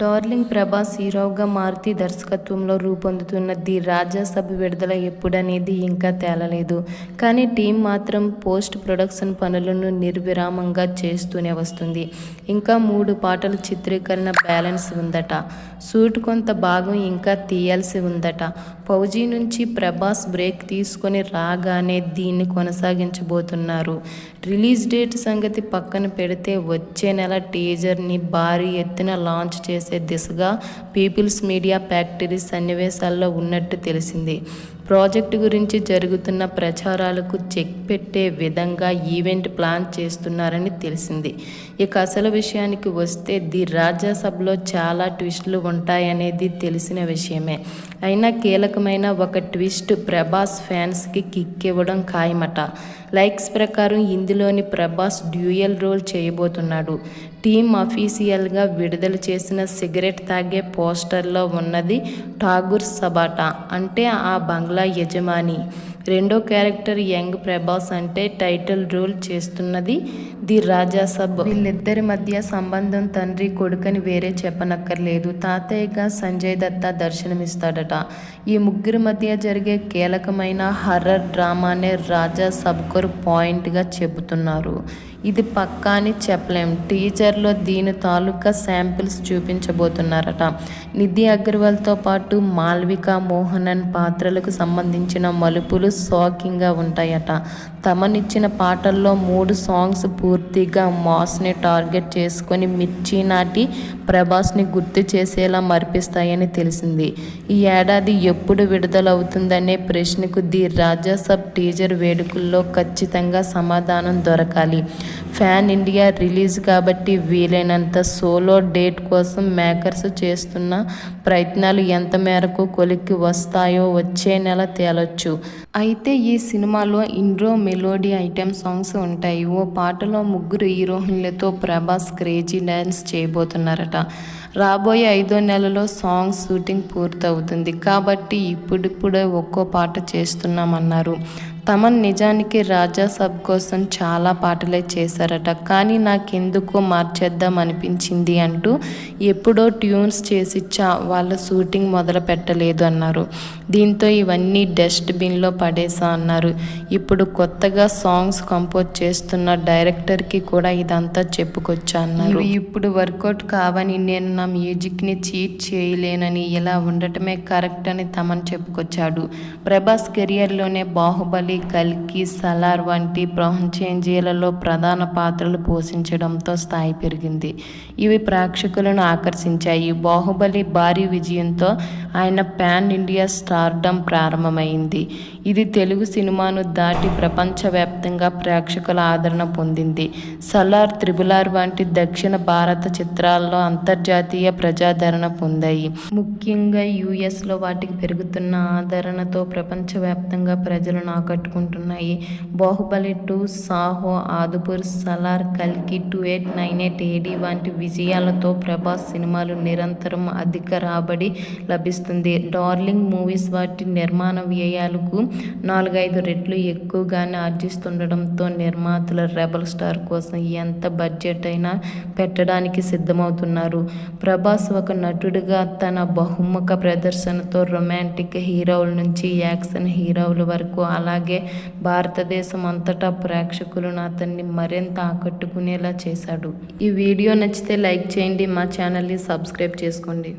Darling Prabhas హీరోగా మారుతి దర్శకత్వంలో రూపొందుతున్న ది రాజాసభ విడుదల ఎప్పుడనేది ఇంకా తేలలేదు. కానీ టీం మాత్రం పోస్ట్ ప్రొడక్షన్ పనులను నిర్విరామంగా చేస్తూనే వస్తుంది. ఇంకా మూడు పాటల చిత్రీకరణ బ్యాలెన్స్ ఉందట. షూట్ కొంత భాగం ఇంకా తీయాల్సి ఉందట. ఫౌజీ నుంచి ప్రభాస్ బ్రేక్ తీసుకొని రాగానే దీన్ని కొనసాగించబోతున్నారు. రిలీజ్ డేట్ సంగతి పక్కన పెడితే వచ్చే నెల టీజర్ని భారీ ఎత్తున లాంచ్ చేసే దిశగా పీపుల్స్ మీడియా ఫ్యాక్టరీ సన్నివేశాల్లో ఉన్నట్టు తెలిసింది. ప్రాజెక్టు గురించి జరుగుతున్న ప్రచారాలకు చెక్ పెట్టే విధంగా ఈవెంట్ ప్లాన్ చేస్తున్నారని తెలిసింది. ఇక అసలు విషయానికి వస్తే ది రాజ్యసభలో చాలా ట్విస్టులు ఉంటాయనేది తెలిసిన విషయమే. అయినా కీలకమైన ఒక ట్విస్ట్ ప్రభాస్ ఫ్యాన్స్కి కిక్ ఇవ్వడం ఖాయమట. లైక్స్ ప్రకారం ఇందులోని ప్రభాస్ డ్యూయల్ రోల్ చేయబోతున్నాడు. టీమ్ అఫీషియల్గా విడుదల చేసిన సిగరెట్ తాగే పోస్టర్లో ఉన్నది ఠాగూర్ సబాటా అంటే ఆ బంగ్లా యజమాని. రెండో క్యారెక్టర్ యంగ్ ప్రభాస్ అంటే టైటిల్ రోల్ చేస్తున్నది ది రాజాసబ్ వీళ్ళిద్దరి మధ్య సంబంధం తండ్రి కొడుకని వేరే చెప్పనక్కర్లేదు. తాతయ్యగా సంజయ్ దత్త దర్శనమిస్తాడట. ఈ ముగ్గురి మధ్య జరిగే కీలకమైన హర్రర్ డ్రామానే రాజా సబ్కర్ పాయింట్గా చెబుతున్నారు. ఇది పక్కా అని చెప్పలేం. టీజర్లో దీని తాలూకా శాంపిల్స్ చూపించబోతున్నారట. నిధి అగర్వాల్తో పాటు మాల్విక మోహనన్ పాత్రలకు సంబంధించిన మలుపులు షాకింగ్గా ఉంటాయట. తమనిచ్చిన పాటల్లో మూడు సాంగ్స్ పూర్తిగా మాస్ని టార్గెట్ చేసుకొని మిర్చి నాటి ప్రభాస్ని గుర్తు చేసేలా మరిపిస్తాయని తెలిసింది. ఈ ఏడాది ఎప్పుడు విడుదలవుతుందనే ప్రశ్నకు ది రాజాసబ్ టీజర్ వేడుకల్లో ఖచ్చితంగా సమాధానం దొరకాలి. ఫ్యాన్ ఇండియా రిలీజ్ కాబట్టి వీలైనంత సోలో డేట్ కోసం మేకర్స్ చేస్తున్న ప్రయత్నాలు ఎంత మేరకు కొలిక్కి వస్తాయో వచ్చే నెల తేలొచ్చు. అయితే ఈ సినిమాలో ఇండ్రో మెలోడీ ఐటెం సాంగ్స్ ఉంటాయి. ఓ పాటలో ముగ్గురు హీరోయిన్లతో ప్రభాస్ క్రేజీ డ్యాన్స్ చేయబోతున్నారట. రాబోయే ఐదో నెలలో సాంగ్ షూటింగ్ పూర్తవుతుంది. కాబట్టి ఇప్పుడిప్పుడే ఒక్కో పాట చేస్తున్నామన్నారు. తమన్ నిజానికి రాజా సబ్ కోసం చాలా పాటలే చేశారట. కానీ నాకెందుకో మార్చేద్దాం అనిపించింది అంటూ ఎప్పుడో ట్యూన్స్ చేసి చా వాళ్ళ షూటింగ్ మొదలు పెట్టలేదు అన్నారు. దీంతో ఇవన్నీ డస్ట్ బిన్లో పడేసా అన్నారు. ఇప్పుడు కొత్తగా సాంగ్స్ కంపోజ్ చేస్తున్న డైరెక్టర్కి కూడా ఇదంతా చెప్పుకొచ్చా అన్నారు. ఇప్పుడు వర్కౌట్ కావని నేను నా మ్యూజిక్ని చీట్ చేయలేనని ఇలా ఉండటమే కరెక్ట్ అని తమన్ చెప్పుకొచ్చాడు. ప్రభాస్ కెరియర్లోనే బాహుబలి కల్కి సలార్ వంటి ప్రపంచేంజీలలో ప్రధాన పాత్రలు పోషించడంతో స్థాయి పెరిగింది. ఇవి ప్రేక్షకులను ఆకర్షించాయి. బాహుబలి భారీ విజయంతో ఆయన పాన్ ఇండియా స్టార్డమ్ ప్రారంభమైంది. ఇది తెలుగు సినిమాను దాటి ప్రపంచవ్యాప్తంగా ప్రేక్షకుల ఆదరణ పొందింది. సలార్ త్రిబులార్ వంటి దక్షిణ భారత చిత్రాల్లో అంతర్జాతీయ ప్రజాదరణ పొందాయి. ముఖ్యంగా యుఎస్లో వాటికి పెరుగుతున్న ఆదరణతో ప్రపంచవ్యాప్తంగా ప్రజలను ఆకట్టుకుంటున్నాయి బాహుబలి టూ సాహో ఆదుపూర్ సలార్ కల్కి two eight nine eight AD వంటి విజయాలతో ప్రభాస్ సినిమాలు నిరంతరం అధిక రాబడి లభిస్తుంది. డార్లింగ్ మూవీస్ వాటి నిర్మాణ వ్యయాలకు నాలుగైదు రెట్లు ఎక్కువగానే ఆర్జిస్తుండడంతో నిర్మాతల రెబల్ స్టార్ కోసం ఎంత బడ్జెట్ అయినా పెట్టడానికి సిద్ధమవుతున్నారు. ప్రభాస్ ఒక నటుడిగా తన బహుముఖ ప్రదర్శనతో రొమాంటిక్ హీరోల నుంచి యాక్షన్ హీరోల వరకు అలాగే భారతదేశం అంతటా ప్రేక్షకులను అతన్ని మరింత ఆకట్టుకునేలా చేశాడు. ఈ వీడియో నచ్చితే లైక్ చేయండి మా ఛానల్ని సబ్స్క్రైబ్ చేసుకోండి.